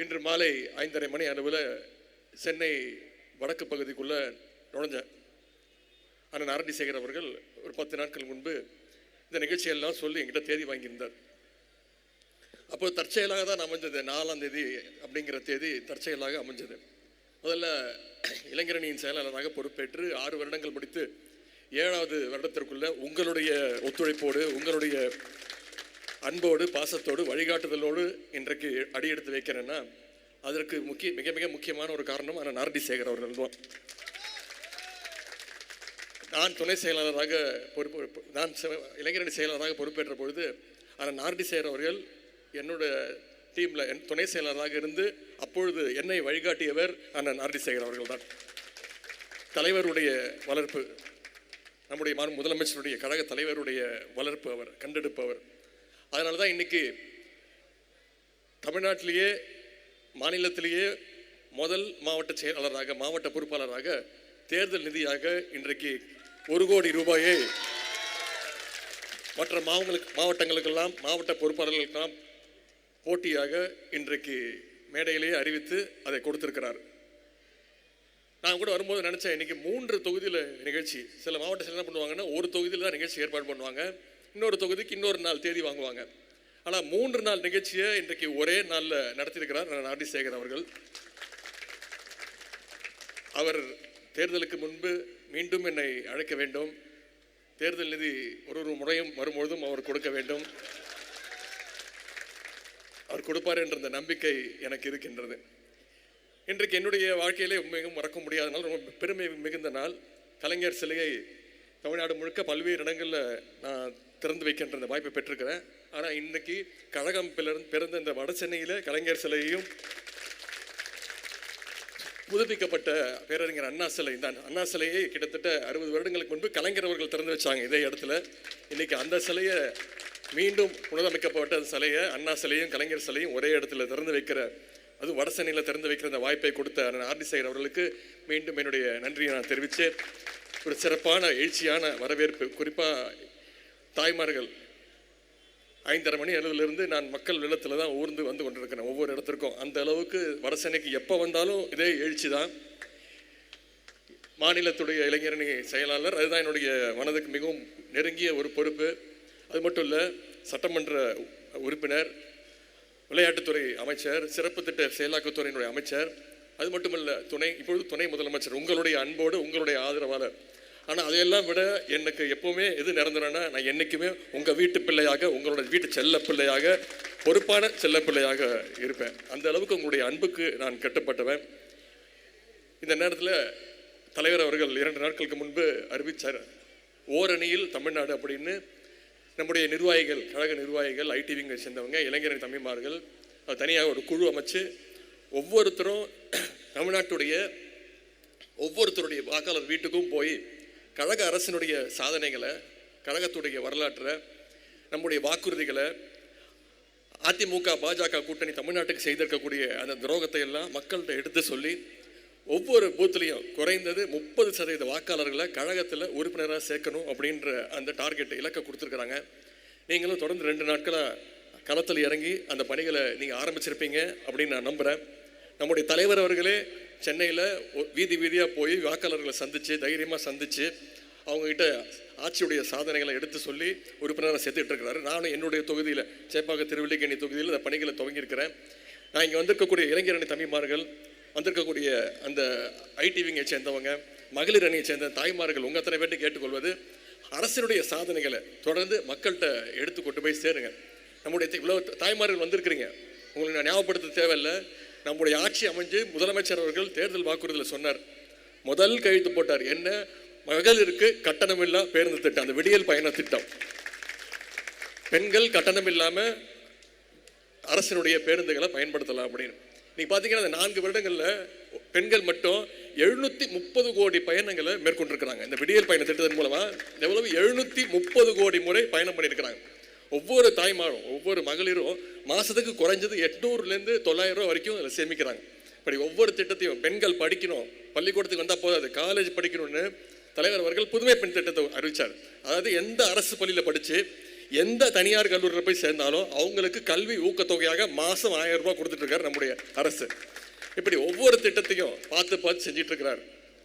இன்று மாலை ஐந்தரை மணி அளவில் சென்னை வடக்கு பகுதிக்குள்ளே நுழைஞ்சேன் அண்ணன் ஆரடி சேகர் அவர்கள் ஒரு பத்து நாட்கள் முன்பு இந்த நிகழ்ச்சியெல்லாம் சொல்லி என்கிட்ட தேதி வாங்கியிருந்தார். அப்போ தற்செயலாக தான் அமைஞ்சது. நாலாம் தேதி அப்படிங்கிற தேதி தற்செயலாக அமைஞ்சது. முதல்ல இளைஞரணியின் செயலாளராக பொறுப்பேற்று ஆறு வருடங்கள் முடித்து ஏழாவது வருடத்திற்குள்ள உங்களுடைய ஒத்துழைப்போடு உங்களுடைய அன்போடு பாசத்தோடு வழிகாட்டுதலோடு இன்றைக்கு அடியெடுத்து வைக்கிறேன்னா அதற்கு முக்கிய மிக மிக முக்கியமான ஒரு காரணம் ஆனால் நாரடி சேகர் அவர்கள் தான். நான் துணை செயலாளராக பொறுப்பு நான் செ- இளைஞரணி செயலாளராக பொறுப்பேற்ற பொழுது ஆனால் நாரடி சேகர் அவர்கள் என்னோட டீமில் என் துணை செயலாளராக இருந்து அப்பொழுது என்னை வழிகாட்டியவர் அண்ணன் நாரடி சேகர் அவர்கள் தான். தலைவருடைய வளர்ப்பு நம்முடைய முதலமைச்சருடைய கழக தலைவருடைய வளர்ப்பு அவர் கண்டெடுப்பவர் அதனால தான் இன்னைக்கு தமிழ்நாட்டிலேயே மாநிலத்திலேயே முதல் மாவட்ட செயலாளராக மாவட்ட பொறுப்பாளராக தேர்தல் நிதியாக இன்றைக்கு ஒரு கோடி ரூபாயை மற்ற மாவங்களுக்கு மாவட்டங்களுக்கெல்லாம் மாவட்ட பொறுப்பாளர்களுக்கெல்லாம் போட்டியாக இன்றைக்கு மேடையிலேயே அறிவித்து அதை கொடுத்திருக்கிறார். நான் கூட வரும்போது நினச்சேன் இன்றைக்கி மூன்று தொகுதியில் நிகழ்ச்சி. சில மாவட்டத்தில் என்ன பண்ணுவாங்கன்னா ஒரு தொகுதியில் தான் நிகழ்ச்சி ஏற்பாடு பண்ணுவாங்க. இன்னொரு தொகுதிக்கு இன்னொரு நாள் தேதி வாங்குவாங்க. ஆனால் மூன்று நாள் நிகழ்ச்சியை இன்றைக்கு ஒரே நாளில் நடத்தியிருக்கிறார் நாட்டிசேகர் அவர்கள். அவர் தேர்தலுக்கு முன்பு மீண்டும் என்னை அழைக்க வேண்டும். தேர்தல் நிதி ஒரு ஒரு முறையும் வரும்பொழுதும் அவர் கொடுக்க வேண்டும். அவர் கொடுப்பார் என்ற அந்த நம்பிக்கை எனக்கு இருக்கின்றது. இன்றைக்கு என்னுடைய வாழ்க்கையிலே மிகவும் மறக்க முடியாத நாள் ரொம்ப பெருமை மிகுந்த நாள். கலைஞர் சிலையை தமிழ்நாடு முழுக்க பல்வேறு இடங்களில் நான் திறந்து வைக்கின்ற அந்த வாய்ப்பை பெற்றிருக்கிறேன். ஆனால் இன்றைக்கி கழகம் பிறந்த பிறந்த இந்த வட சென்னையில் கலைஞர் சிலையையும் புதுப்பிக்கப்பட்ட பேரறிஞர் அண்ணா சிலை தான் அண்ணா சிலையை கிட்டத்தட்ட அறுபது வருடங்களுக்கு முன்பு கலைஞர் அவர்கள் திறந்து வச்சாங்க இதே இடத்துல. இன்றைக்கி அந்த சிலையை மீண்டும் புனரமைக்கப்பட்ட அந்த சிலையை அண்ணா சிலையும் கலைஞர் சிலையும் ஒரே இடத்துல திறந்து வைக்கிற அது வடசென்னையில் திறந்து வைக்கிற அந்த வாய்ப்பை கொடுத்த ஆர்டி சைர் அவர்களுக்கு மீண்டும் என்னுடைய நன்றியை நான் தெரிவித்து ஒரு சிறப்பான எழுச்சியான வரவேற்பு. குறிப்பாக தாய்மார்கள். ஐந்தரை மணி அளவிலிருந்து நான் மக்கள் வெள்ளத்தில் தான் ஊர்ந்து வந்து கொண்டிருக்கிறேன் ஒவ்வொரு இடத்திற்கும். அந்த அளவுக்கு வடசென்னைக்கு எப்போ வந்தாலும் இதே எழுச்சி தான். மாநிலத்துடைய இளைஞரணி செயலாளர் அதுதான் என்னுடைய மனதுக்கு மிகவும் நெருங்கிய ஒரு பொறுப்பு. அது மட்டும் இல்லை சட்டமன்ற உறுப்பினர் விளையாட்டுத்துறை அமைச்சர் சிறப்பு திட்ட செயலாக்கத்துறையினுடைய அமைச்சர் அது மட்டுமல்ல துணை இப்பொழுது துணை முதலமைச்சர். உங்களுடைய அன்போடு உங்களுடைய ஆதரவாளர் ஆனால் அதையெல்லாம் விட எனக்கு எப்போவுமே எது நிரந்தரம்னா நான் என்றைக்குமே உங்கள் வீட்டு பிள்ளையாக உங்களோட வீட்டு செல்ல பிள்ளையாக பொறுப்பான செல்ல பிள்ளையாக இருப்பேன். அந்த அளவுக்கு உங்களுடைய அன்புக்கு நான் கட்டுப்பட்டவன். இந்த நேரத்தில் தலைவர் அவர்கள் இரண்டு நாட்களுக்கு முன்பு அறிவித்தார் ஓரணியில் தமிழ்நாடு அப்படின்னு. நம்முடைய நிர்வாகிகள் கழக நிர்வாகிகள் ஐடிவிங்க சேர்ந்தவங்க இளைஞரின் தமிழ்மார்கள் அது தனியாக ஒரு குழு அமைச்சு ஒவ்வொருத்தரும் தமிழ்நாட்டுடைய ஒவ்வொருத்தருடைய வாக்காளர் வீட்டுக்கும் போய் கழக அரசினுடைய சாதனைகளை கழகத்துடைய வரலாற்றை நம்முடைய வாக்குறுதிகளை அதிமுக பாஜக கூட்டணி தமிழ்நாட்டுக்கு செய்திருக்கக்கூடிய அந்த துரோகத்தை எல்லாம் மக்கள்கிட்ட எடுத்து சொல்லி ஒவ்வொரு பூத்துலேயும் குறைந்தது முப்பது சதவீத வாக்காளர்களை கழகத்தில் உறுப்பினராக சேர்க்கணும் அப்படின்ற அந்த டார்கெட் இலக்கை கொடுத்துருக்குறாங்க. நீங்களும் தொடர்ந்து ரெண்டு நாட்களாக களத்தில் இறங்கி அந்த பணிகளை நீங்கள் ஆரம்பிச்சிருப்பீங்க அப்படின்னு நான் நம்புகிறேன் நம்முடைய தலைவர் அவர்களே சென்னையில் வீதி வீதியாக போய் வாக்காளர்களை சந்தித்து தைரியமாக சந்தித்து அவங்ககிட்ட ஆட்சியுடைய சாதனைகளை எடுத்து சொல்லி உறுப்பினராக சேர்த்துட்டு இருக்கிறாரு. நானும் என்னுடைய தொகுதியில் சேப்பாக்க திருவள்ளிக்கேணி தொகுதியில் இந்த பணிகளை துவங்கியிருக்கிறேன். நான் இங்கே வந்திருக்கக்கூடிய இளைஞரணி தம்பிமார்கள் வந்திருக்கக்கூடிய அந்த ஐடிவிங்கை சேர்ந்தவங்க மகளிர் அணியை சேர்ந்த தாய்மார்கள் உங்கள் அத்தனை பேர்ட்டு கேட்டுக்கொள்வது அரசினுடைய சாதனைகளை தொடர்ந்து மக்கள்கிட்ட எடுத்து கொண்டு போய் சேருங்க. நம்முடைய இவ்வளோ தாய்மார்கள் வந்திருக்கிறீங்க. உங்களுக்கு நான் ஞாபகப்படுத்த தேவையில்லை. நம்முடைய ஆட்சி அமைஞ்சு முதலமைச்சர் அவர்கள் தேர்தல் வாக்குறுதியில் சொன்னார். முதல் கையெழுத்து போட்டார். என்ன? மகளிருக்கு கட்டணமில்லா பேருந்து திட்டம். அந்த விடியல் பயண திட்டம். பெண்கள் கட்டணம் இல்லாமல் அரசினுடைய பேருந்துகளை பயன்படுத்தலாம் அப்படின்னு. நீங்கள் பார்த்தீங்கன்னா அந்த நான்கு வருடங்களில் பெண்கள் மட்டும் எழுநூற்றி முப்பது கோடி பயணங்களை மேற்கொண்டிருக்கிறாங்க. இந்த விடியல் பயண திட்டத்தின் மூலமாக எவ்வளவு? எழுநூற்றி முப்பது கோடி முறை பயணம் பண்ணியிருக்கிறாங்க. ஒவ்வொரு தாய்மாரும் ஒவ்வொரு மகளிரும் மாதத்துக்கு குறைஞ்சது எட்நூறுலேருந்து தொள்ளாயிரம் ரூபா வரைக்கும் அதில் சேமிக்கிறாங்க. இப்படி ஒவ்வொரு திட்டத்தையும் பெண்கள் படிக்கணும் பள்ளிக்கூடத்துக்கு வந்தால் போதாது காலேஜ் படிக்கணும்னு தலைவர் அவர்கள் புதுமை பெண் திட்டத்தை அறிவித்தார் அதாவது எந்த அரசு பள்ளியில் படித்து எந்த தனியார் கல்லூரியில் போய் சேர்ந்தாலும் அவங்களுக்கு கல்வி ஊக்கத்தொகையாக மாதம் ஆயிரம் ரூபாய் கொடுத்துட்ருக்காரு நம்முடைய அரசு. இப்படி ஒவ்வொரு திட்டத்தையும் பார்த்து பார்த்து செஞ்சிட்ருக்கிறார்.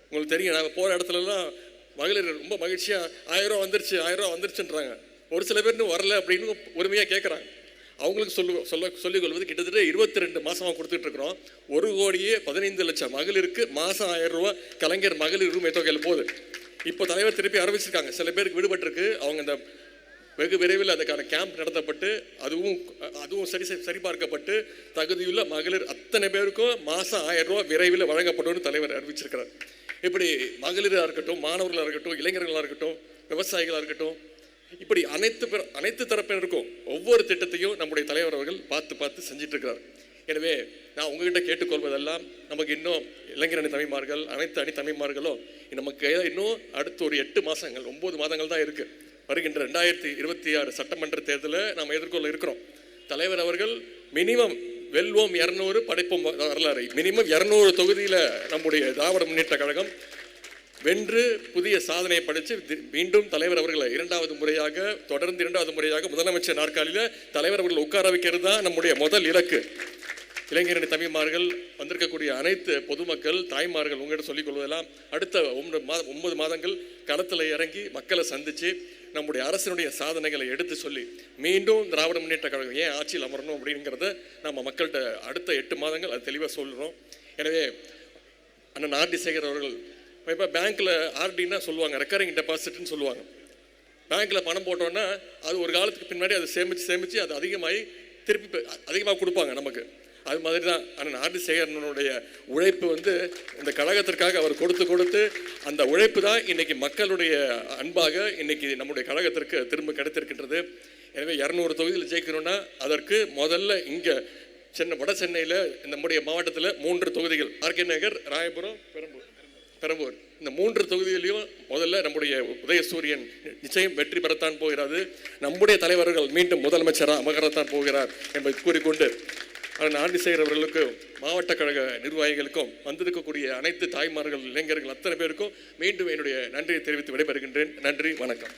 உங்களுக்கு தெரியும் நாங்கள் போகிற இடத்துலலாம் மகளிர் ரொம்ப மகிழ்ச்சியாக ஆயிரம் ரூபா வந்துருச்சு ஆயிரம் ரூபா வந்துருச்சுன்றாங்க. ஒரு சில பேர் இன்னும் வரல அப்படின்னு உரிமையாக கேட்குறாங்க அவங்களுக்கு சொல்லு சொல்ல சொல்லிக் கொள்வது கிட்டத்தட்ட இருபத்தி ரெண்டு மாதமாக கொடுத்துட்டு இருக்கிறோம் ஒரு கோடியே பதினைந்து லட்சம் மகளிருக்கு மாதம் ஆயிரம் ரூபா கலைஞர் மகளிர் உரிமை தொகையில் போகுது. இப்போ தலைவர் திருப்பி அறிவிச்சிருக்காங்க. சில பேருக்கு விடுபட்டிருக்கு. அவங்க இந்த வெகு விரைவில் அதுக்கான கேம்ப் நடத்தப்பட்டு அதுவும் அதுவும் சரி சரிபார்க்கப்பட்டு தகுதியுள்ள மகளிர் அத்தனை பேருக்கும் மாதம் ஆயிரம் விரைவில் வழங்கப்படும்னு தலைவர் அறிவிச்சிருக்கிறார். இப்படி மகளிராக இருக்கட்டும் மாணவர்களாக இருக்கட்டும் இளைஞர்களாக இருக்கட்டும் விவசாயிகளாக இருக்கட்டும் இப்படி அனைத்து பேர் அனைத்து தரப்பினருக்கும் ஒவ்வொரு திட்டத்தையும் நம்முடைய தலைவர் அவர்கள் பார்த்து பார்த்து செஞ்சிட்டு இருக்கிறார் எனவே நான் உங்ககிட்ட கேட்டுக்கொள்வதெல்லாம் நமக்கு இன்னும் இளைஞர் அணி தமிழ்மார்கள் அனைத்து அணி தமிழ்மார்களும் நமக்கு இன்னும் அடுத்த ஒரு எட்டு மாதங்கள் ஒம்பது மாதங்கள் தான் இருக்குது வருகின்ற ரெண்டாயிரத்தி இருபத்தி ஆறு சட்டமன்ற தேர்தலில் நாம் எதிர்கொள்ள இருக்கிறோம். தலைவர் அவர்கள் மினிமம் வெல்வோம் இரநூறு படைப்போம் வரலாறு. மினிமம் இரநூறு தொகுதியில் நம்முடைய திராவிட முன்னேற்ற கழகம் வென்று புதிய சாதனையை படைத்து மீண்டும் தலைவர் அவர்களை இரண்டாவது முறையாக தொடர்ந்து இரண்டாவது முறையாக முதலமைச்சர் நாற்காலியில் தலைவர் அவர்கள் உட்கார வைக்கிறது தான் நம்முடைய முதல் இலக்கு. இளைஞரணி தமிழ்மார்கள் வந்திருக்கக்கூடிய அனைத்து பொதுமக்கள் தாய்மார்கள் உங்கள்கிட்ட சொல்லிக் கொள்வதெல்லாம் அடுத்த ஒன்பது மாத ஒன்பது மாதங்கள் களத்தில் இறங்கி மக்களை சந்தித்து நம்முடைய அரசினுடைய சாதனைகளை எடுத்து சொல்லி மீண்டும் திராவிட முன்னேற்ற கழகம் ஏன் ஆட்சியில் அமரணும் அப்படிங்கிறத நம்ம மக்கள்கிட்ட அடுத்த எட்டு மாதங்கள் அது தெளிவாக சொல்கிறோம் எனவே அண்ணன் ஆர்டி சேகர் அவர்கள் இப்போ பேங்க்கில் ஆர்டின்னா சொல்லுவாங்க ரெக்கரிங் டெபாசிட்னு சொல்லுவாங்க. பேங்க்கில் பணம் போட்டோன்னா அது ஒரு காலத்துக்கு பின்னாடி அதை சேமித்து சேமித்து அது அதிகமாகி திருப்பி அதிகமாக கொடுப்பாங்க நமக்கு. அது மாதிரி தான் அண்ணன் ஆர்டி சேகரனுடைய உழைப்பு வந்து இந்த கழகத்திற்காக அவர் கொடுத்து கொடுத்து அந்த உழைப்பு தான் இன்றைக்கி மக்களுடைய அன்பாக இன்னைக்கு நம்முடைய கழகத்திற்கு திரும்ப கிடைத்திருக்கின்றது. எனவே இரநூறு தொகுதியில் ஜெயிக்கணும்னா அதற்கு முதல்ல இங்கே சென்னை வட சென்னையில் நம்முடைய மாவட்டத்தில் மூன்று தொகுதிகள். R K Nagar Royapuram Perambur Perambur. இந்த மூன்று தொகுதியிலையும் முதல்ல நம்முடைய உதயசூரியன் நிச்சயம் வெற்றி பெறத்தான் போகிறது நம்முடைய தலைவர்கள் மீண்டும் முதலமைச்சராக அமகரத்தான் போகிறார் என்பதை கூறிக்கொண்டு அண்ணன் ஆண்டிசேகர் அவர்களுக்கும் மாவட்ட கழக நிர்வாகிகளுக்கும் வந்திருக்கக்கூடிய அனைத்து தாய்மார்கள் இளைஞர்கள் அத்தனை பேருக்கும் மீண்டும் என்னுடைய நன்றியை தெரிவித்து விடைபெறுகின்றேன். நன்றி வணக்கம்.